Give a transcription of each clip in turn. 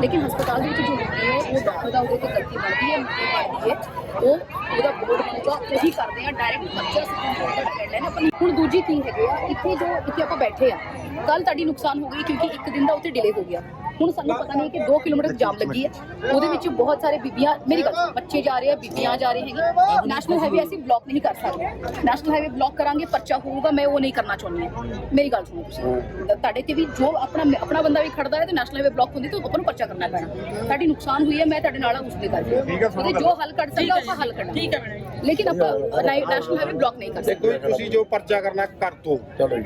ਲੇਕਿਨ ਹਸਪਤਾਲ ਦੇ ਵਿੱਚ ਜੋ ਹੁੰਦੇ ਹੈ, ਉਹ ਡਾਕਟਰ ਦਾ ਉਹਦੇ ਤੇ ਗਲਤੀ ਬਣਦੀ ਹੈ ਮਿੱਟੀ ਬਣਦੀ ਹੈ। ਉਹ ਉਹਦਾ ਬੋਰਡ ਬਣੂਗਾ ਉਹੀ ਕਰਦੇ ਆ ਡਾਇਰੈਕਟ ਬੱਚਾ ਸਿੱਧਾ ਡਿਪੈਂਡ ਹੈ ਨਾ ਆਪਣੀ ਹੁਣ ਦੂਜੀ ਥਿੰਗ ਹੈਗੀ ਆ, ਇੱਥੇ ਜੋ, ਇੱਥੇ ਆਪਾਂ ਬੈਠੇ ਆ। ਕੱਲ ਤੁਹਾਡੀ ਨੁਕਸਾਨ ਹੋ ਗਈ ਕਿਉਂਕਿ ਇੱਕ ਦਿਨ ਦਾ ਉੱਥੇ ਡਿਲੇ ਹੋ ਗਿਆ। ਹੁਣ ਸਾਨੂੰ ਪਤਾ ਨਹੀਂ ਕਿ 2 ਕਿਲੋਮੀਟਰ ਜਾਮ ਲੱਗੀ ਹੈ। ਉਹਦੇ ਵਿੱਚ ਬਹੁਤ ਸਾਰੇ ਬੀਬੀਆਂ ਮੇਰੀ ਗੱਲ ਬੱਚੇ ਜਾ ਰਹੇ ਆ ਬੀਬੀਆਂ ਜਾ ਰਹੇ ਹੈਗੇ। ਨੈਸ਼ਨਲ ਹਾਈਵੇ ਅਸੀਂ ਬਲੌਕ ਨਹੀਂ ਕਰ ਸਕਦੇ। ਨੈਸ਼ਨਲ ਹਾਈਵੇ ਬਲੌਕ ਕਰਾਂਗੇ ਪਰਚਾ ਹੋਊਗਾ ਮੈਂ ਉਹ ਨਹੀਂ ਕਰਨਾ ਚਾਹੁੰਦੀ ਹਾਂ। ਮੇਰੀ ਗੱਲ ਸੁਣੋ ਤੁਸੀਂ। ਤੁਹਾਡੇ ਤੇ ਵੀ ਜੋ ਆਪਣਾ ਆਪਣਾ ਬੰਦਾ ਵੀ ਖੜਦਾ ਹੈ ਤੇ ਨੈਸ਼ਨਲ ਹਾਈਵੇ ਬਲੌਕ ਹੁੰਦੀ ਤਾਂ ਆਪਾਂ ਨੂੰ ਪਰਚਾ ਕਰਨਾ ਪੈਣਾ। ਤੁਹਾਡੀ ਨੁਕਸਾਨ ਹੋਈ ਹੈ ਮੈਂ ਤੁਹਾਡੇ ਨਾਲ ਉਸ ਦੇ ਉਹਦੇ ਜੋ ਹੱਲ ਕੱਢ ਸਕਦਾ ਆਪਾਂ ਹੱਲ ਕੱਢਣਾ ਠੀਕ ਹੈ ਮੈਡਮ ਲੇਕਿਨ ਆਪਾਂ ਨੈਸ਼ਨਲ ਹਾਈਵੇ ਬਲੌਕ ਨਹੀਂ ਕਰ ਸਕਦੇ ਦੇਖੋ ਜੀ, ਤੁਸੀਂ ਜੋ ਪਰਚਾ ਕਰਨਾ ਕਰ ਦੋ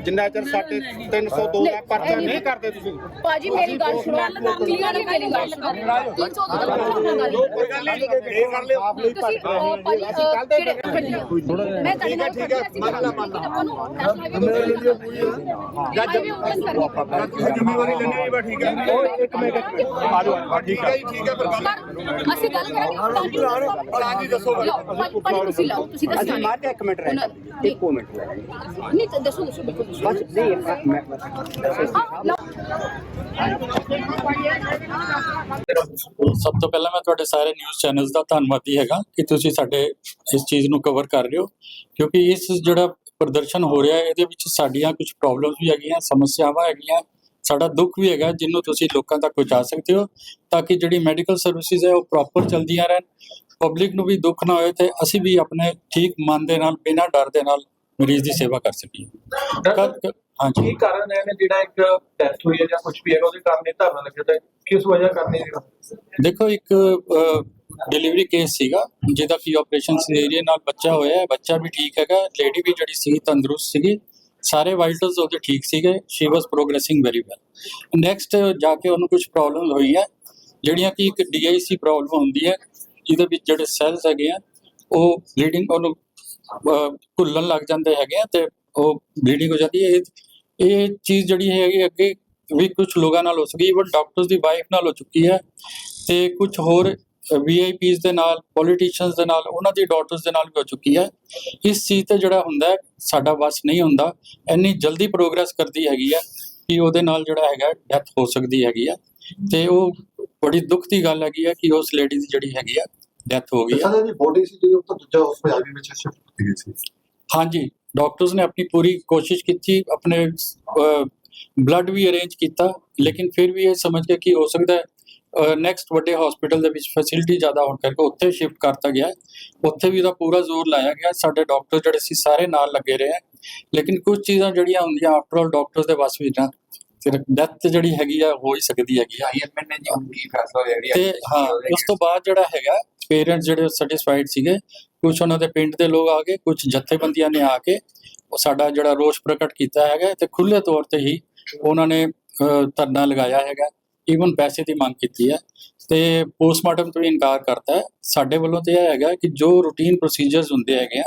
ਜਿੰਨਾ ਚਿਰ ਸਾਡੇ 302 ਦਾ ਪਰਚਾ ਨਹੀਂ ਕਰਦੇ ਤੁਸੀਂ ਪਾਜੀ ਮੇਰੀ ਗੱਲ ਸੁਣੋ ਕਲੀਅਰ ਮੇਰੀ ਗੱਲ ਸੁਣੋ 300 ਦਾ ਪਰਚਾ ਗੱਲ ਕੋਈ ਗੱਲ ਨਹੀਂ ਇਹ ਕਰ ਲਿਓ ਆਪ ਲਈ ਤੁਸੀਂ ਅਹ, ਭਾਜੀ ਅਹ, ਕਿਹੜੇ ਮੈਂ ਤੁਹਾਡੇ ਨਾਲ ਠੀਕ ਹੈ, ਅਸੀਂ ਮੰਨ ਲਾ, ਕਰਾਂਗੇ, ਲੇਕਿਨ ਆਪਾਂ ਨੂੰ national highway ਜਾਂ highway open ਕਰਨੀ ਤੁਸੀਂ ਜ਼ਿੰਮੇਵਾਰੀ ਲੈਣੀ ਹੈ ਬਸ ਠੀਕ ਹੈ ਉਹ ਇੱਕ ਮਿੰਟ ਆ ਜਾਓ ਠੀਕ ਹੈ ਜੀ ਠੀਕ ਹੈ ਫਿਰ ਗੱਲ ਪਰ ਅਸੀਂ ਗੱਲ ਕਰਾਂਗੇ ਪਲਾਨ ਜੀ ਦੱਸੋ ਗੱਲ। ਲਓ, ਭਾਜੀ ਭਾਜੀ ਤੁਸੀਂ ਲਾਓ ਤੁਸੀਂ ਦੱਸੋ। ਅਸੀਂ ਮਾਰ ਕੇ ਇੱਕ ਮਿੰਟ ਰਹਿ ਉਹਨਾਂ- ਇੱਕੋ ਮਿੰਟ ਰਹਿ ਨਹੀਂ ਤਾਂ ਦੱਸੋ ਦੱਸੋ ਬਿਲਕੁਲ ਦੱਸੋ। ਬਸ ਨਹੀਂ ਮੈਂ ਮੈਂ ਹਾਂ ਲਓ। ਸਭ ਤੋਂ ਪਹਿਲਾਂ ਮੈਂ ਤੁਹਾਡੇ ਸਾਰੇ ਨਿਊਜ਼ ਚੈਨਲਸ ਦਾ ਧੰਨਵਾਦੀ ਹੈਗਾ ਕਿ ਤੁਸੀਂ ਸਾਡੇ ਇਸ ਚੀਜ਼ ਨੂੰ ਕਵਰ ਕਰ ਰਹੇ ਹੋ ਕਿਉਂਕਿ ਇਸ ਜਿਹੜਾ ਪ੍ਰਦਰਸ਼ਨ ਹੋ ਰਿਹਾ ਹੈ ਇਹਦੇ ਵਿੱਚ ਸਾਡੀਆਂ ਕੁਝ ਪ੍ਰੋਬਲਮਸ ਵੀ ਹੈਗੀਆਂ ਸਮੱਸਿਆਵਾਂ ਹੈਗੀਆਂ ਸਾਡਾ ਦੁੱਖ ਵੀ ਹੈਗਾ ਜਿਹਨੂੰ ਤੁਸੀਂ ਲੋਕਾਂ ਤੱਕ ਪਹੁੰਚਾ ਸਕਦੇ ਹੋ ਤਾਂ ਕਿ ਜਿਹੜੀ ਮੈਡੀਕਲ ਸਰਵਿਸਿਜ਼ ਹੈ ਉਹ ਪ੍ਰੋਪਰ ਚੱਲਦੀਆਂ ਰਹਿਣ ਪਬਲਿਕ ਨੂੰ ਵੀ ਦੁੱਖ ਨਾ ਹੋਏ ਤੇ ਅਸੀਂ ਵੀ ਆਪਣੇ ਠੀਕ ਮਨ ਦੇ ਨਾਲ ਬਿਨਾਂ ਡਰ ਦੇ ਨਾਲ ਮਰੀਜ਼ ਦੀ ਸੇਵਾ ਕਰ ਸਕੀਏ। ਹਾਂਜੀ। ਕੀ ਕਾਰਨ ਹੈ ਨੇ ਜਿਹੜਾ ਇੱਕ ਡੈਥ ਹੋਈ ਹੈ ਜਾਂ ਕੁਝ ਵੀ ਹੈਗਾ ਉਹਦੇ ਕਾਰਨ ਇਹ ਧਰਨਾ ਲੱਗਿਆ ਤਾਂ ਕਿਸ ਵਜ੍ਹਾ ਕਰਨੇ ਦੇਖੋ ਇੱਕ ਡਿਲੀਵਰੀ ਕੇਸ ਸੀਗਾ ਜਿਹਦਾ ਕੀ ਆਪਰੇਸ਼ਨ ਸੀਰੀਅਨ ਨਾਲ ਬੱਚਾ ਹੋਇਆ ਹੈ ਬੱਚਾ ਵੀ ਠੀਕ ਹੈਗਾ ਲੇਡੀ ਵੀ ਜਿਹੜੀ ਸੀ ਤੰਦਰੁਸਤ ਸੀਗੀ ਸਾਰੇ ਵਾਈਟਲਸ ਉਹਦੇ ਠੀਕ ਸੀਗੇ she was progressing very well next ਜਾ ਕੇ ਉਹਨੂੰ ਕੁਝ ਪ੍ਰੋਬਲਮ ਹੋਈ ਹੈ ਜਿਹੜੀਆਂ ਕਿ ਇੱਕ ਡੀਆਈਸੀ ਪ੍ਰੋਬਲਮ ਹੁੰਦੀ ਹੈ ਜਿਹਦੇ ਵਿੱਚ ਜਿਹੜੇ ਸੈਲਸ ਹੈਗੇ ਆ ਉਹ ਬਲੀਡਿੰਗ ਉਹਨੂੰ ਅਹ, ਘੁੱਲਣ ਲੱਗ ਜਾਂਦੇ ਹੈਗੇ ਆ ਤੇ ਉਹ ਬਲੀਡਿੰਗ ਹੋ ਜਾਂਦੀ ਹੈ। ਇਹ ਇਹ ਚੀਜ਼ ਜਿਹੜੀ ਹੈਗੀ ਅੱਗੇ ਵੀ ਕੁਝ ਲੋਕਾਂ ਨਾਲ ਹੋ ਸਕੀ ਇਵਨ ਡਾਕਟਰਸ ਦੀ ਵਾਈਫ ਨਾਲ ਹੋ ਚੁੱਕੀ ਹੈ ਤੇ ਕੁਝ ਹੋਰ ਵੀਆਈਪੀਸ ਦੇ ਨਾਲ ਪੋਲੀਟੀਸ਼ੀਅਨਸ ਦੇ ਨਾਲ ਉਹਨਾਂ ਦੀ ਡਾਟਰਸ ਦੇ ਨਾਲ ਵੀ ਹੋ ਚੁੱਕੀ ਹੈ। ਇਸ ਚੀਜ਼ ਤੇ ਜਿਹੜਾ ਹੁੰਦਾ ਹੈ, ਸਾਡਾ ਵਸ ਨਹੀਂ ਹੁੰਦਾ। ਇੰਨੀ ਜਲਦੀ ਪ੍ਰੋਗਰੈਸ ਕਰਦੀ ਹੈਗੀ ਹੈ ਕਿ ਉਹਦੇ ਨਾਲ ਜਿਹੜਾ ਹੈਗਾ ਡੈਥ ਹੋ ਸਕਦੀ ਹੈਗੀ ਹੈ। ਤੇ ਉਹ ਬੜੀ ਦੁੱਖ ਦੀ ਗੱਲ ਹੈਗੀ ਹੈ ਕਿ ਉਸ ਲੇਡੀ ਦੀ ਜਿਹੜੀ ਹੈਗੀ ਆ ਡੈਥ ਹੋ ਗਈ ਹੈ। ਜੀ ਬੋਡੀ ਸੀ ਜਿਹੜੀ ਉਹ ਤਾਂ ਦੂਜਾ ਹਸਪਤਾਲ ਵਿੱਚ ਸ਼ਿਫਟ ਕੀਤੀ ਗਈ ਸੀ। ਹਾਂਜੀ ਡਾਕਟਰਸ ਨੇ ਆਪਣੀ ਪੂਰੀ ਕੋਸ਼ਿਸ਼ ਕੀਤੀ ਆਪਣੇ ਬਲੱਡ ਵੀ ਅਰੇਂਜ ਕੀਤਾ ਲੇਕਿਨ ਫਿਰ ਵੀ ਇਹ ਸਮਝ ਕੇ ਕਿ ਹੋ ਸਕਦਾ ਹੈ ਨੈਕਸਟ ਵੱਡੇ ਹਸਪੀਟਲ ਦੇ ਵਿੱਚ ਫੈਸਿਲਿਟੀ ਜ਼ਿਆਦਾ ਹੋਣ ਕਰਕੇ ਉੱਥੇ ਸ਼ਿਫਟ ਕਰਤਾ ਗਿਆ। ਉੱਥੇ ਵੀ ਉਹਦਾ ਪੂਰਾ ਜ਼ੋਰ ਲਾਇਆ ਗਿਆ ਸਾਡੇ ਡਾਕਟਰ ਜਿਹੜੇ ਸੀ ਸਾਰੇ ਨਾਲ ਲੱਗੇ ਰਹੇ। ਲੇਕਿਨ ਕੁਝ ਚੀਜ਼ਾਂ ਜਿਹੜੀਆਂ ਹੁੰਦੀਆਂ ਆਫਟਰ ਆਲ ਡਾਕਟਰਸ ਦੇ ਵੱਸ ਵਿੱਚ ਨਾ ਫਿਰ ਡੈਥ ਜਿਹੜੀ ਹੈਗੀ ਆ ਹੋ ਹੀ ਸਕਦੀ ਹੈਗੀ ਆ ਆਈਐਮਐਨ ਨੇ ਜੀ ਕੀ ਫੈਸਲਾ ਲੈ ਰਹੀ ਤੇ ਹਾਂ ਉਸ ਤੋਂ ਬਾਅਦ ਜਿਹੜਾ ਹੈਗਾ ਪੇਰੈਂਟਸ ਜਿਹੜੇ ਸੈਟੀਸਫਾਈਡ ਸੀਗੇ ਕੁਝ ਉਹਨਾਂ ਦੇ ਪਿੰਡ ਦੇ ਲੋਕ ਆ ਗਏ ਕੁਝ ਜਥੇਬੰਦੀਆਂ ਨੇ ਆ ਕੇ ਉਹ ਸਾਡਾ ਜਿਹੜਾ ਰੋਸ ਪ੍ਰਗਟ ਕੀਤਾ ਹੈਗਾ ਤੇ ਖੁੱਲੇ ਤੌਰ ਤੇ ਹੀ ਉਹਨਾਂ ਨੇ ਧਰਨਾ ਲਗਾਇਆ ਹੈਗਾ ਈਵਨ ਪੈਸੇ ਦੀ ਮੰਗ ਕੀਤੀ ਹੈ ਤੇ ਪੋਸਟਮਾਰਟਮ ਤੋਂ ਵੀ ਇਨਕਾਰ ਕਰਤਾ ਹੈ। ਸਾਡੇ ਵੱਲੋਂ ਤੇ ਇਹ ਹੈਗਾ ਕਿ ਜੋ ਰੂਟੀਨ ਪ੍ਰੋਸੀਜਰਸ ਹੁੰਦੇ ਹੈਗੇ ਆ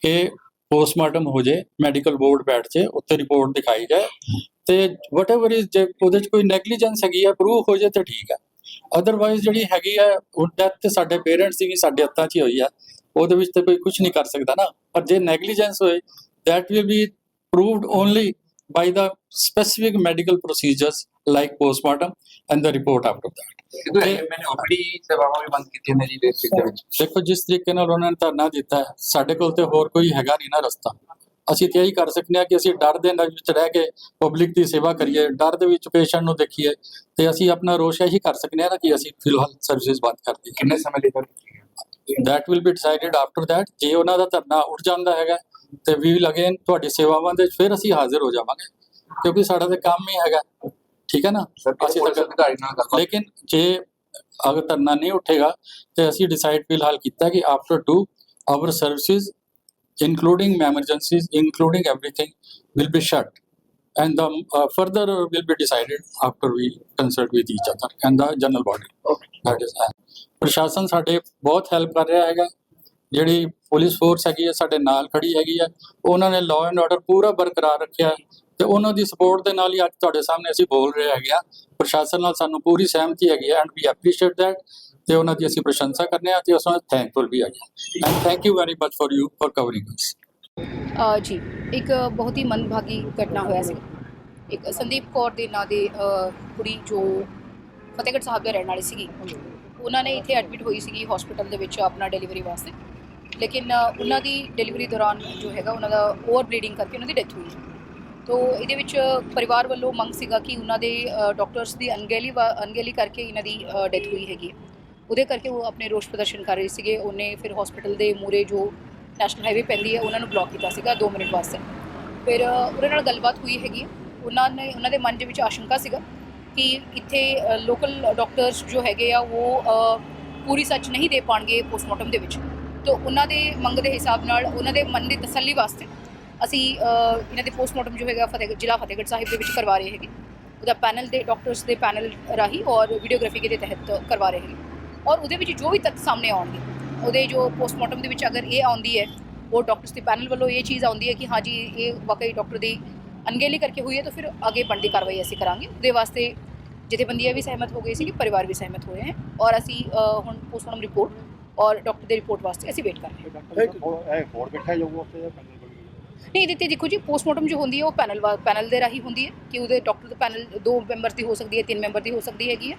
ਕਿ ਪੋਸਟਮਾਰਟਮ ਹੋ ਜੇ ਮੈਡੀਕਲ ਬੋਰਡ ਬੈਠ ਜੇ ਉੱਤੇ ਰਿਪੋਰਟ ਦਿਖਾਈ ਜਾਏ ਤੇ ਵਟਐਵਰ ਇਜ਼ ਜੇ ਉਹਦੇ ਚ ਕੋਈ ਨੈਗਲੀਜੈਂਸ ਹੈਗੀ ਆ ਪ੍ਰੂਵ ਹੋ ਜੇ ਤਾਂ ਠੀਕ ਹੈ ਅਦਰਵਾਈਜ਼ ਜਿਹੜੀ ਹੈਗੀ ਹੈ ਉਹ ਡੈਥ ਤੇ ਸਾਡੇ ਪੇਰੈਂਟਸ ਦੀ ਵੀ ਸਾਡੇ ਹੱਥਾਂ 'ਚ ਹੀ ਹੋਈ ਆ। ਉਹਦੇ ਵਿੱਚ ਤੇ ਕੋਈ ਕੁਝ ਨਹੀਂ ਕਰ ਸਕਦਾ ਨਾ। ਪਰ ਜੇ ਨੈਗਲੀਜੈਂਸ ਹੋਏ that will be proved only by the specific medical procedures like postmortem and the report after that. ਦੇਖੋ ਜਿਸ ਤਰੀਕੇ ਨਾਲ ਉਹਨਾਂ ਨੇ ਧਰਨਾ ਦਿੱਤਾ ਹੈ ਸਾਡੇ ਕੋਲ ਤੇ ਹੋਰ ਕੋਈ ਹੈਗਾ ਨਹੀਂ ਨਾ ਰਸਤਾ। ਅਸੀਂ ਤੇ ਇਹੀ ਕਰ ਸਕਨੇ ਆ ਕਿ ਅਸੀਂ ਡਰ ਦੇ ਵਿੱਚ ਰਹਿ ਕੇ ਪਬਲਿਕ ਦੀ ਸੇਵਾ ਕਰੀਏ ਡਰ ਦੇ ਵਿੱਚ ਪੇਸ਼ੈਂਟ ਨੂੰ ਦੇਖੀਏ ਤੇ ਅਸੀਂ ਆਪਣਾ ਰੋਸ਼ ਇਹੀ ਕਰ ਸਕਨੇ ਆ ਨਾ ਕਿ ਅਸੀਂ ਫਿਲਹਾਲ ਸਰਵਿਸਿਜ਼ ਬੰਦ ਕਰ ਦਈਏ। ਕਿੰਨੇ ਸਮੇਂ ਲਈ that will be decided after that ਜੇ ਉਹਨਾਂ ਦਾ ਧਰਨਾ ਉੱਠ ਜਾਂਦਾ ਹੈਗਾ ਤੇ ਵੀ ਅਗੇਨ ਤੁਹਾਡੀ ਸੇਵਾਵਾਂ ਦੇ ਫਿਰ ਅਸੀਂ ਹਾਜ਼ਰ ਹੋ ਜਾਵਾਂਗੇ ਕਿਉਂਕਿ ਸਾਡਾ ਤੇ ਕੰਮ ਹੀ ਹੈਗਾ ਠੀਕ ਹੈ ਨਾ ਸਰ ਅਸੀਂ ਅਸੀਂ ਤਾਂ ਅਧਿਕਾਰੀ ਨਾਲ ਗੱਲ ਲੇਕਿਨ ਜੇ ਅਗਰ ਧਰਨਾ ਨਹੀਂ ਉੱਠੇਗਾ ਤੇ ਅਸੀਂ ਡਿਸਾਈਡ ਫਿਲਹਾਲ ਕੀਤਾ ਕਿ after two hour services including emergencies including everything will be shut and the uh, further will be decided after we consult with each other and the general body that is uh, ਪ੍ਰਸ਼ਾਸਨ ਸਾਡੇ ਬਹੁਤ help ਕਰ ਰਿਹਾ ਹੈਗਾ ਜਿਹੜੀ police force ਹੈਗੀ ਹੈ ਸਾਡੇ ਨਾਲ ਖੜੀ ਹੈਗੀ ਹੈ ਉਹਨਾਂ ਨੇ ਲਾਅ ਐਂਡ ਆਰਡਰ ਪੂਰਾ ਬਰਕਰਾਰ ਰੱਖਿਆ ਤੇ ਉਹਨਾਂ ਦੀ ਸਪੋਰਟ ਦੇ ਨਾਲ ਹੀ ਅੱਜ ਤੁਹਾਡੇ ਸਾਹਮਣੇ ਅਸੀਂ ਬੋਲ ਰਹੇ ਹੈਗੇ ਆ ਪ੍ਰਸ਼ਾਸਨ ਨਾਲ ਸਾਨੂੰ ਪੂਰੀ ਸਹਿਮਤੀ ਹੈਗੀ ਐਂਡ ਵੀ ਐਪਰੀਸ਼ੀਏਟ ਦੈਟ ਤੇ ਉਹਨਾਂ ਦੀ ਅਸੀਂ ਪ੍ਰਸ਼ੰਸਾ ਕਰਨੇ ਆ ਤੇ ਉਸ ਨੂੰ ਥੈਂਕਫੁਲ ਵੀ ਹੈਗੇ and thank you very much for you for covering us ji, ਇੱਕ ਬਹੁਤ ਹੀ ਮੰਦਭਾਗੀ ਘਟਨਾ ਹੋਇਆ ਸੀ। ਇੱਕ ਸੰਦੀਪ ਕੌਰ ਦੇ ਨਾਂ ਦੇ ਕੁੜੀ ਜੋ ਫਤਿਹਗੜ੍ਹ ਸਾਹਿਬ ਦੇ ਰਹਿਣ ਵਾਲੀ ਸੀਗੀ। ਉਹਨਾਂ ਨੇ ਇੱਥੇ ਐਡਮਿਟ ਹੋਈ ਸੀਗੀ ਹਸਪੀਟਲ ਦੇ ਵਿੱਚ ਆਪਣਾ ਡਿਲੀਵਰੀ ਵਾਸਤੇ। ਲੇਕਿਨ ਉਹਨਾਂ ਦੀ ਡਿਲੀਵਰੀ ਦੌਰਾਨ ਜੋ ਹੈਗਾ ਉਹਨਾਂ ਦਾ ਓਵਰ ਬਲੀਡਿੰਗ ਕਰਕੇ ਉਹਨਾਂ ਦੀ ਡੈਥ ਹੋਈ ਤੋ ਇਹਦੇ ਵਿੱਚ ਪਰਿਵਾਰ ਵੱਲੋਂ ਮੰਗ ਸੀਗਾ ਕਿ ਉਹਨਾਂ ਦੇ ਡਾਕਟਰਸ ਦੀ ਅਣਗਹਿਲੀ ਵਾ- ਅਣਗਹਿਲੀ ਕਰਕੇ ਇਹਨਾਂ ਦੀ ਡੈਥ ਹੋਈ ਹੈਗੀ ਹੈ। ਉਹਦੇ ਕਰਕੇ ਉਹ ਆਪਣੇ ਰੋਸ ਪ੍ਰਦਰਸ਼ਨ ਕਰ ਰਹੇ ਸੀਗੇ। ਉਹਨੇ ਫਿਰ ਹਸਪੀਟਲ ਦੇ ਮੂਰੇ ਜੋ ਨੈਸ਼ਨਲ ਹਾਈਵੇ ਪੈਂਦੀ ਹੈ, ਉਹਨਾਂ ਨੂੰ ਬਲੌਕ ਕੀਤਾ ਸੀਗਾ 2 ਮਿੰਟ ਵਾਸਤੇ। ਫਿਰ ਉਹਨਾਂ ਨਾਲ ਗੱਲਬਾਤ ਹੋਈ ਹੈਗੀ ਉਹਨਾਂ ਨੇ, ਉਹਨਾਂ ਦੇ ਮਨ ਦੇ ਵਿੱਚ ਆਸ਼ੰਕਾ ਸੀਗਾ ਕਿ ਇੱਥੇ ਲੋਕਲ ਡਾਕਟਰਸ ਜੋ ਹੈਗੇ ਆ, ਉਹ ਪੂਰੀ ਸੱਚ ਨਹੀਂ ਦੇ ਪਾਣਗੇ ਪੋਸਟਮਾਰਟਮ ਦੇ ਵਿੱਚ। ਤੋ ਉਹਨਾਂ ਦੇ ਮੰਗ ਦੇ ਹਿਸਾਬ ਨਾਲ ਉਹਨਾਂ ਦੇ ਮਨ ਦੀ ਤਸੱਲੀ ਵਾਸਤੇ ਅਸੀਂ ਇਹਨਾਂ ਦੇ ਪੋਸਟਮਾਰਟਮ ਜੋ ਹੈਗਾ ਫਤਿਹ ਜ਼ਿਲ੍ਹਾ ਫਤਿਹਗੜ੍ਹ ਸਾਹਿਬ ਦੇ ਵਿੱਚ ਕਰਵਾ ਰਹੇ ਹੈਗੇ। ਉਹਦਾ ਪੈਨਲ ਦੇ ਡਾਕਟਰਸ ਦੇ ਪੈਨਲ ਰਾਹੀਂ ਔਰ ਵੀਡੀਓਗ੍ਰਾਫੀ ਦੇ ਤਹਿਤ ਕਰਵਾ ਰਹੇ ਹੈਗੇ। ਔਰ ਉਹਦੇ ਵਿੱਚ ਜੋ ਵੀ ਤੱਥ ਸਾਹਮਣੇ ਆਉਣਗੇ, ਉਹਦੇ ਜੋ ਪੋਸਟਮਾਰਟਮ ਦੇ ਵਿੱਚ ਅਗਰ ਇਹ ਆਉਂਦੀ ਹੈ, ਉਹ ਡਾਕਟਰਸ ਦੇ ਪੈਨਲ ਵੱਲੋਂ ਇਹ ਚੀਜ਼ ਆਉਂਦੀ ਹੈ ਕਿ ਹਾਂਜੀ ਇਹ ਵਾਕਈ ਡਾਕਟਰ ਦੀ ਅਣਗਹਿਲੀ ਕਰਕੇ ਹੋਈ ਹੈ ਤਾਂ ਫਿਰ ਅੱਗੇ ਬਣਦੀ ਕਾਰਵਾਈ ਅਸੀਂ ਕਰਾਂਗੇ। ਉਹਦੇ ਵਾਸਤੇ ਜਥੇਬੰਦੀਆਂ ਵੀ ਸਹਿਮਤ ਹੋ ਗਈ ਸੀ ਕਿ ਪਰਿਵਾਰ ਵੀ ਸਹਿਮਤ ਹੋਏ ਹੈ। ਔਰ ਅਸੀਂ ਹੁਣ ਪੋਸਟਮਾਰਟਮ ਰਿਪੋਰਟ ਔਰ ਡਾਕਟਰ ਦੀ ਰਿਪੋਰਟ ਵਾਸਤੇ। ਅਸੀਂ ਵੇਟ ਕਰ ਰਹੇ ਹਾਂ ਇਹ ਹੋਰ ਬਿਠਾ ਜਾਊਗਾ ਉੱਥੇ ਜਾਂ ਪੈਨਲ ਨਹੀਂ ਇਹਦੇ ਤੇ ਦੇਖੋ ਜੀ ਪੋਸਟਮਾਰਟਮ ਜੋ ਹੁੰਦੀ ਹੈ ਉਹ ਪੈਨਲ ਪੈਨਲ ਦੇ ਰਾਹੀਂ ਹੁੰਦੀ ਹੈ ਕਿ ਉਹਦੇ ਡਾਕਟਰ ਦਾ ਪੈਨਲ ਦੋ ਮੈਂਬਰ ਦੀ ਹੋ ਸਕਦੀ ਹੈ ਤਿੰਨ ਮੈਂਬਰ ਦੀ ਹੋ ਸਕਦੀ ਹੈਗੀ ਹੈ।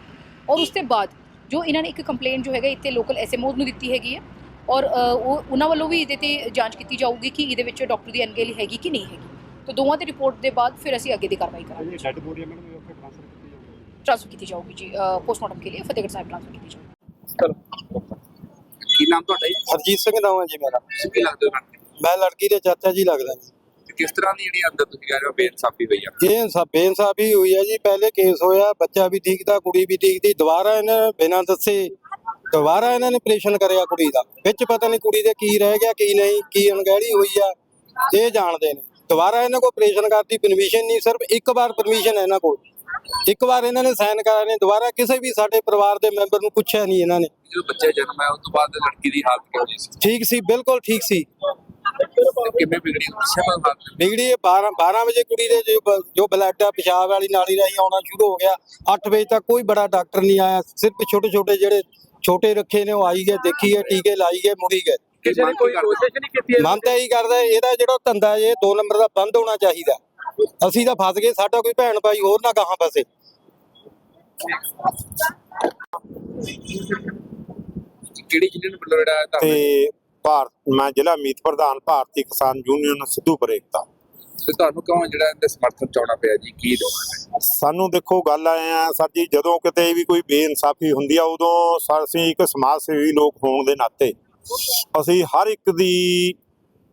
ਔਰ ਉਸ ਤੋਂ ਬਾਅਦ ਜੋ ਇਹਨਾਂ ਨੇ ਇੱਕ ਕੰਪਲੇਂਟ ਜੋ ਹੈਗਾ ਇੱਥੇ ਲੋਕਲ ਐਸਐਮਓ ਨੂੰ ਦਿੱਤੀ ਹੈਗੀ ਹੈ। ਔਰ ਉਹ ਉਹਨਾਂ ਵੱਲੋਂ ਵੀ ਇਹਦੇ ਤੇ ਜਾਂਚ ਕੀਤੀ ਜਾਊਗੀ ਕਿ ਇਹਦੇ ਵਿੱਚ ਡਾਕਟਰ ਦੀ ਅਣਗਹਿਲੀ ਹੈਗੀ ਕਿ ਨਹੀਂ ਹੈਗੀ। ਤਾਂ ਦੋਵਾਂ ਦੀ ਰਿਪੋਰਟ ਦੇ ਬਾਅਦ ਫਿਰ ਅਸੀਂ ਅੱਗੇ ਦੀ ਕਾਰਵਾਈ ਕਰਾਂਗੇ। ਡੈਡ ਬੋਡੀ ਮੈਡਮ ਉੱਥੇ ਟ੍ਰਾਂਸਫਰ ਕੀਤੀ ਜਾਊਗੀ। ਟ੍ਰਾਂਸਫਰ ਕੀਤੀ ਜਾਊਗੀ ਜੀ ਪੋਸਟਮਾਰਟਮ ਕੇ ਲਈ ਫਤਿਹਗੜ੍ਹ ਸਾਹਿਬ ਟ੍ਰਾਂਸਫਰ ਕੀਤੀ ਜਾਊਗੀ। ਕੀ ਨਾਮ ਤੁਹਾਡਾ ਜੀ? ਹਰਜੀਤ ਸਿੰਘ ਨਾਮ ਹੈ ਜੀ ਮੇਰਾ। ਕੀ ਲੱਗਦੇ ਹੋ ਲੜਕੇ ਮੈਂ ਲੜਕੀ ਦੇ ਚਾਚਾ ਜੀ ਲੱਗਦਾ ਜੀ। ਤੇ ਕਿਸ ਤਰ੍ਹਾਂ ਦੀ ਜਿਹੜੀ ਅੰਦਰ ਤੁਸੀਂ ਕਹਿ ਰਹੇ ਹੋ ਬੇਇਨਸਾਫੀ ਹੋਈ ਆ? ਇਹ ਇਨਸਾਫ ਬੇਇਨਸਾਫੀ ਹੋਈ ਹੈ ਜੀ। ਪਹਿਲੇ ਕੇਸ ਹੋਇਆ ਬੱਚਾ ਵੀ ਠੀਕ ਦਾ ਕੁੜੀ ਵੀ ਠੀਕ ਦੀ। ਦੁਬਾਰਾ ਇਹਨਾਂ ਨੇ ਬਿਨਾਂ ਦੱਸੇ ਦੁਬਾਰਾ ਇਹਨਾਂ ਨੇ ਆਪਰੇਸ਼ਨ ਕਰਿਆ ਕੁੜੀ ਦਾ। ਵਿੱਚ ਪਤਾ ਨਹੀਂ ਕੁੜੀ ਦੇ ਕੀ ਰਹਿ ਗਿਆ ਕੀ ਨਹੀਂ ਕੀ ਅਣਗਹਿਲੀ ਹੋਈ ਆ। ਇਹ ਜਾਣਦੇ ਨੇ। ਦੁਬਾਰਾ ਇਹਨਾਂ ਕੋਲ ਆਪਰੇਸ਼ਨ ਕਰਦੀ ਪਰਮਿਸ਼ਨ ਨਹੀਂ। ਸਿਰਫ ਇੱਕ ਵਾਰ ਪਰਮਿਸ਼ਨ ਹੈ ਇਹਨਾਂ ਕੋਲ। ਇੱਕ ਵਾਰ ਇਹਨਾਂ ਨੇ ਸਾਈਨ ਕਰਾਏ ਨੇ ਦੁਬਾਰਾ ਕਿਸੇ ਵੀ ਸਾਡੇ ਪਰਿਵਾਰ ਦੇ ਮੈਂਬਰ ਨੂੰ ਪੁੱਛਿਆ ਨਹੀਂ ਇਹਨਾਂ ਨੇ। ਜਦੋਂ ਬੱਚਾ ਜਨਮ ਹੈ ਉਸ ਤੋਂ ਬਾਅਦ ਲੜਕੀ ਦੀ ਹਾਲਤ ਕਿਹੋ ਜਿਹੀ ਸੀ? ਠੀਕ ਸੀ ਬਿਲਕੁਲ ਠੀਕ ਸੀ। ਕਿਵੇਂ ਬਿਗੜੀ ਇਹ 12 12 ਵਜੇ ਕੁੜੀ ਦੇ ਜੋ ਬਲੱਡ ਆ ਪਿਸ਼ਾਬ ਵਾਲੀ ਨਾਲੀ ਰਾਹੀਂ ਆਉਣਾ ਸ਼ੁਰੂ ਹੋ ਗਿਆ। 8 ਵਜੇ ਤੱਕ ਕੋਈ ਬੜਾ ਡਾਕਟਰ ਨਹੀਂ ਆਇਆ। ਸਿਰਫ ਛੋਟੇ ਛੋਟੇ ਜਿਹੜੇ ਛੋਟੇ ਰੱਖੇ ਨੇ ਉਹ ਆਈ ਗਏ ਦੇਖੀ ਗਏ ਟੀਕੇ ਲਾਈ ਗਏ ਮੁੜੀ ਗਏ। ਕਿਸੇ ਨੇ ਕੋਈ ਕੋਸ਼ਿਸ਼ ਨਹੀਂ ਕੀਤੀ ਮਨ ਤਾਂ ਇਹੀ ਕਰਦਾ ਇਹਦਾ ਜਿਹੜਾ ਧੰਦਾ ਇਹ 2 ਨੰਬਰ ਦਾ ਬੰਦ ਹੋਣਾ ਚਾਹੀਦਾ। ਅਸੀਂ ਤਾਂ ਫਸ ਗਏ ਸਾਡਾ ਕੋਈ ਭੈਣ ਭਾਈ ਹੋਰ ਨਾ ਗਾਹਾਂ ਫਸੇ। ਕਿਹੜੀ ਜ਼ਿਲ੍ਹੇ ਨੂੰ ਬਲੜਾ ਤਾਂ ਤੇ ਭਾਰਤ ਮੈਂ ਜ਼ਿਲ੍ਹਾ ਮੀਤ ਪ੍ਰਧਾਨ ਭਾਰਤੀ ਕਿਸਾਨ ਯੂਨੀਅਨ ਸਿੱਧੂਪੁਰ ਏਕਤਾ ਤੇ ਤੁਹਾਨੂੰ ਕਿਉਂ ਜਿਹੜਾ ਇਹਦੇ ਸਮਰਥਨ ਚਾਉਣਾ ਪਿਆ ਜੀ? ਕੀ ਦੋਣਾ ਸਾਨੂੰ ਦੇਖੋ ਗੱਲ ਆਏ ਆ ਸਰ ਜੀ ਜਦੋਂ ਕਿਤੇ ਵੀ ਕੋਈ ਬੇਇਨਸਾਫੀ ਹੁੰਦੀ ਆ ਉਦੋਂ ਅਸੀਂ ਇੱਕ ਸਮਾਜ ਸੇਵੀ ਲੋਕ ਹੋਣ ਦੇ ਨਾਤੇ ਅਸੀਂ ਹਰ ਇੱਕ ਦੀ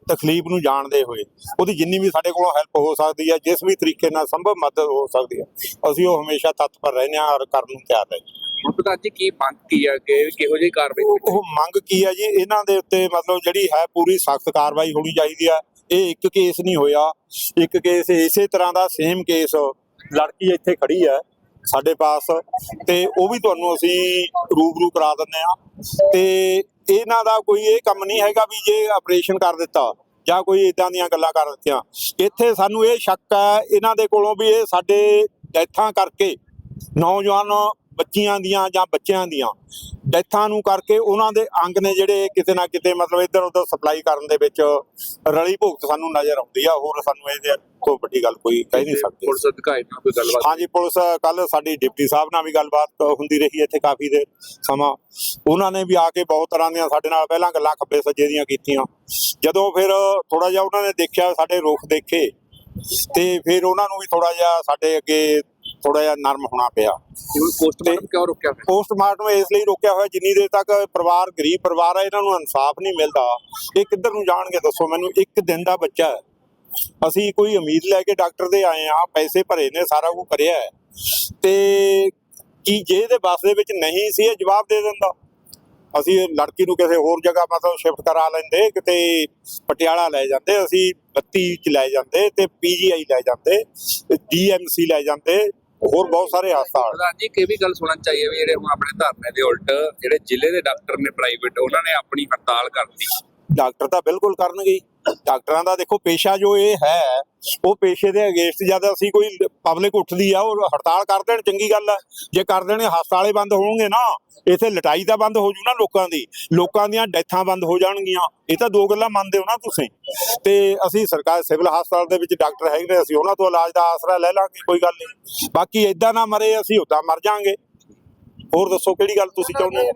ਤਕਲੀਫ ਨੂੰ ਜਾਣਦੇ ਹੋਏ ਉਹਦੀ ਜਿੰਨੀ ਵੀ ਸਾਡੇ ਕੋਲੋਂ ਹੈਲਪ ਹੋ ਸਕਦੀ ਹੈ ਜਿਸ ਵੀ ਤਰੀਕੇ ਨਾਲ ਸੰਭਵ ਮਦਦ ਹੋ ਸਕਦੀ ਹੈ ਅਸੀਂ ਉਹ ਹਮੇਸ਼ਾ ਤਤਪਰ ਰਹਿੰਦੇ ਹਾਂ ਔਰ ਕਰਨ ਨੂੰ ਤਿਆਰ ਹੈ। ਹੁਣ ਪਤਾ ਜੀ ਕੀ ਮੰਗ ਕੀ ਆ ਕਿ ਕਿਹੋ ਜਿਹੀ ਕਾਰਵਾਈ ਉਹ ਉਹ ਮੰਗ ਕੀ ਹੈ ਜੀ? ਇਹਨਾਂ ਦੇ ਉੱਤੇ ਮਤਲਬ ਜਿਹੜੀ ਹੈ ਪੂਰੀ ਸਖਤ ਕਾਰਵਾਈ ਹੋਣੀ ਚਾਹੀਦੀ ਹੈ ਇਹ ਇੱਕ ਕੇਸ ਨਹੀਂ ਹੋਇਆ। ਇੱਕ ਕੇਸ ਇਸੇ ਤਰ੍ਹਾਂ ਦਾ ਸੇਮ ਕੇਸ ਲੜਕੀ ਇੱਥੇ ਖੜੀ ਹੈ ਸਾਡੇ ਪਾਸ ਤੇ ਉਹ ਵੀ ਤੁਹਾਨੂੰ ਅਸੀਂ ਰੂਬਰੂ ਕਰਾ ਦਿੰਦੇ ਆ ਤੇ ਇਹਨਾਂ ਦਾ ਕੋਈ ਇਹ ਕੰਮ ਨਹੀਂ ਹੈਗਾ ਵੀ ਜੇ ਆਪਰੇਸ਼ਨ ਕਰ ਦਿੱਤਾ ਜਾਂ ਕੋਈ ਇਦਾਂ ਦੀਆਂ ਗੱਲਾਂ ਕਰ ਦਿੱਤੀਆਂ। ਇੱਥੇ ਸਾਨੂੰ ਇਹ ਸ਼ੱਕ ਹੈ, ਇਹਨਾਂ ਦੇ ਕੋਲੋਂ ਵੀ ਇਹ ਸਾਡੇ ਡੈਥਾਂ ਕਰਕੇ ਨੌਜਵਾਨ ਬੱਚੀਆਂ ਦੀਆਂ ਜਾਂ ਬੱਚਿਆਂ ਦੀਆਂ। ਡੈਥਾਂ ਨੂੰ ਕਰਕੇ ਉਹਨਾਂ ਦੇ ਅੰਗ ਨੇ ਜਿਹੜੇ ਕਿਤੇ ਨਾ ਕਿਤੇ ਮਤਲਬ ਇੱਧਰ ਉੱਧਰ ਸਪਲਾਈ ਕਰਨ ਦੇ ਵਿੱਚ ਰਲੀ ਭੁਗਤ ਸਾਨੂੰ ਨਜ਼ਰ ਆਉਂਦੀ ਆ। ਹੋਰ ਸਾਨੂੰ ਇਹਦੇ ਤੋਂ ਵੱਡੀ ਗੱਲ ਕੋਈ ਕਹਿ ਨਹੀਂ ਸਕਦੇ। ਪੁਲਿਸ ਅਧਿਕਾਰੀ ਨਾਲ ਕੋਈ ਗੱਲਬਾਤ ਹਾਂਜੀ ਪੁਲਿਸ ਕੱਲ ਸਾਡੀ ਡਿਪਟੀ ਸਾਹਿਬ ਨਾਲ ਵੀ ਗੱਲਬਾਤ ਹੁੰਦੀ ਰਹੀ ਇੱਥੇ ਕਾਫੀ ਦੇ ਸਮਾਂ। ਉਹਨਾਂ ਨੇ ਵੀ ਆ ਕੇ ਬਹੁਤ ਤਰ੍ਹਾਂ ਦੀਆਂ ਸਾਡੇ ਨਾਲ ਪਹਿਲਾਂ ਗੱਲਾਂ ਖੱਬੇ ਸੱਜੇ ਦੀਆਂ ਕੀਤੀਆਂ। ਜਦੋਂ ਫਿਰ ਥੋੜਾ ਜਿਹਾ ਉਹਨਾਂ ਨੇ ਦੇਖਿਆ ਸਾਡੇ ਰੁਖ ਦੇਖੇ ਤੇ ਫਿਰ ਉਹਨਾਂ ਨੂੰ ਵੀ ਥੋੜਾ ਜਿਹਾ ਸਾਡੇ ਅੱਗੇ ਥੋੜਾ ਜਿਹਾ ਨਰਮ ਹੋਣਾ ਪਿਆ। ਜਿਵੇਂ ਪੋਸਟਮਾਰਟਮ ਕਿਉਂ ਰੁਕਿਆ ਫਿਰ? ਪੋਸਟਮਾਰਟਮ ਇਸ ਲਈ ਰੋਕਿਆ ਹੋਇਆ ਜਿੰਨੀ ਦੇਰ ਤੱਕ ਪਰਿਵਾਰ ਗਰੀਬ ਪਰਿਵਾਰ ਹੈ ਇਹਨਾਂ ਨੂੰ ਇਨਸਾਫ ਨਹੀਂ ਮਿਲਦਾ। ਇਹ ਕਿੱਧਰ ਨੂੰ ਜਾਣਗੇ ਦੱਸੋ ਮੈਨੂੰ? ਇੱਕ ਦਿਨ ਦਾ ਬੱਚਾ ਹੈ। ਅਸੀਂ ਕੋਈ ਉਮੀਦ ਲੈ ਕੇ ਡਾਕਟਰ ਦੇ ਆਏ ਆ ਪੈਸੇ ਭਰੇ ਨੇ ਸਾਰਾ ਕੁਝ ਕਰਿਆ ਹੈ। ਤੇ ਕੀ ਜੇ ਇਹਦੇ ਬੱਸ ਦੇ ਵਿੱਚ ਨਹੀਂ ਸੀ ਇਹ ਜਵਾਬ ਦੇ ਦਿੰਦਾ? ਅਸੀਂ ਲੜਕੀ ਨੂੰ ਕਿਸੇ ਹੋਰ ਜਗ੍ਹਾ ਮਤਲਬ ਸ਼ਿਫਟ ਕਰਾ ਲੈਂਦੇ ਕਿਤੇ ਪਟਿਆਲਾ ਲੈ ਜਾਂਦੇ ਅਸੀਂ 32 ਚ ਲੈ ਜਾਂਦੇ ਤੇ ਪੀਜੀਆਈ ਲੈ ਜਾਂਦੇ ਡੀਐਮਸੀ ਲੈ ਜਾਂਦੇ। ਹੋਰ ਬਹੁਤ ਸਾਰੇ ਹਸਪਤਾਲ ਪ੍ਰਧਾਨ ਜੀ ਇਹ ਵੀ ਗੱਲ ਸੁਣਨ ਚਾਹੀਏ ਵੀ ਜਿਹੜੇ ਹੁਣ ਆਪਣੇ ਧਰਨੇ ਦੇ ਉਲਟ ਜਿਹੜੇ ਜ਼ਿਲ੍ਹੇ ਦੇ ਡਾਕਟਰ ਨੇ ਪ੍ਰਾਈਵੇਟ ਉਹਨਾਂ ਨੇ ਆਪਣੀ ਹੜਤਾਲ ਕਰਤੀ। ਡਾਕਟਰ ਤਾਂ ਬਿਲਕੁਲ ਕਰਨਗੇ ਡਾਕਟਰਾਂ ਦਾ ਦੇਖੋ ਪੇਸ਼ਾ ਜੋ ਇਹ ਹੈ, ਉਹ ਪੇਸ਼ੇ ਦੇ ਅਗੇਂਸਟ ਜਦ ਅਸੀਂ ਕੋਈ ਪਬਲਿਕ ਉੱਠਦੀ ਆ, ਉਹ ਹੜਤਾਲ ਕਰ ਦੇਣ, ਚੰਗੀ ਗੱਲ ਹੈ ਜੇ ਕਰ ਦੇਣ, ਹਸਪਤਾਲੇ ਬੰਦ ਹੋਣਗੇ ਨਾ, ਇੱਥੇ ਲਟਾਈ ਤਾਂ ਬੰਦ ਹੋ ਜੂ ਨਾ ਲੋਕਾਂ ਦੀ। ਲੋਕਾਂ ਦੀਆਂ ਡੈਥਾਂ ਬੰਦ ਹੋ ਜਾਣਗੀਆਂ। ਇਹ ਤਾਂ ਦੋ ਗੱਲਾਂ ਮੰਨਦੇ ਹੋ ਨਾ ਤੁਸੀਂ। ਤੇ ਅਸੀਂ ਸਰਕਾਰ, ਸਿਵਲ ਹਸਪਤਾਲ ਦੇ ਵਿੱਚ ਡਾਕਟਰ ਹੈਗੇ ਨੇ, ਅਸੀਂ ਉਹਨਾਂ ਤੋਂ ਇਲਾਜ ਦਾ ਆਸਰਾ ਲੈ ਲਾਂਗੇ, ਕੋਈ ਗੱਲ ਨਹੀਂ। ਬਾਕੀ ਇਦਾਂ ਨਾ ਮਰੇ, ਅਸੀਂ ਉਦਾਂ ਮਰ ਜਾਾਂਗੇ। ਹੋਰ ਦੱਸੋ ਕਿਹੜੀ ਗੱਲ ਤੁਸੀਂ ਚਾਹੁੰਦੇ ਹੋ?